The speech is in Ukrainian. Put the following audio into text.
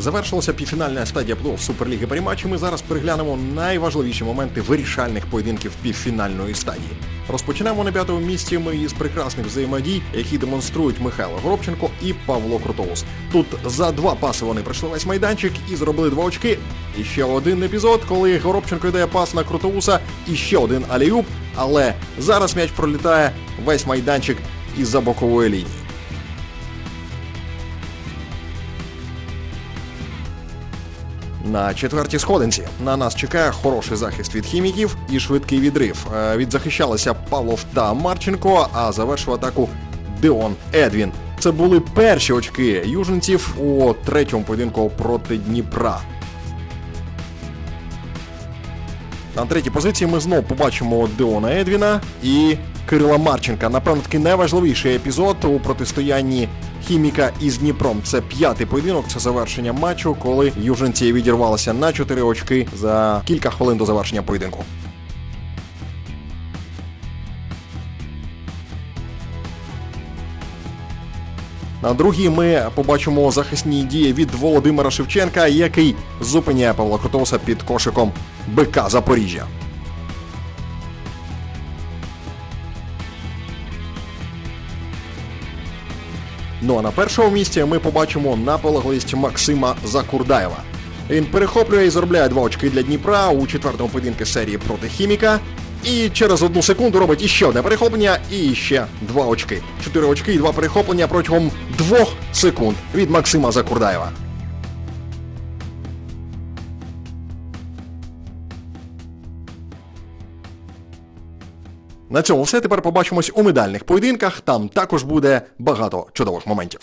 Завершилася півфінальна стадія плей-офф Суперліги Паріматч, Ми зараз переглянемо найважливіші моменти вирішальних поєдинків півфінальної стадії. Розпочнемо на п'ятому місці ми із прекрасних взаємодій, які демонструють Михайло Горобченко і Павло Крутоус. Тут за два паси вони пройшли весь майданчик і зробили два очки. І ще один епізод, коли Горобченко йде пас на Крутоуса, і ще один аліюб, але зараз м'яч пролітає весь майданчик із-за бокової лінії. На четвертій сходинці на нас чекає хороший захист від хіміків і швидкий відрив. Е, Відзахищалися Павлов та Марченко, а завершив атаку Деон Едвін. Це були перші очки юженців у третьому поєдинку проти Дніпра. На третій позиції ми знову побачимо Деона Едвіна і Кирила Марченка. Напевно, такий найважливіший епізод у протистоянні хіміка із Дніпром. Це п'ятий поєдинок, це завершення матчу, коли юженці відірвалися на 4 очки за кілька хвилин до завершення поєдинку. На другій ми побачимо захисні дії від Володимира Шевченка, який зупиняє Павла Крутоуса під кошиком БК Запоріжжя. Ну а на першому місці ми побачимо наполегливість Максима Закурдаєва. Він перехоплює і заробляє два очки для Дніпра у четвертому поєдинку серії проти хіміка. І через одну секунду робить іще одне перехоплення і ще два очки. Чотири очки і два перехоплення протягом двох секунд від Максима Закурдаєва. На цьому все. Тепер побачимось у медальних поєдинках. Там також буде багато чудових моментів.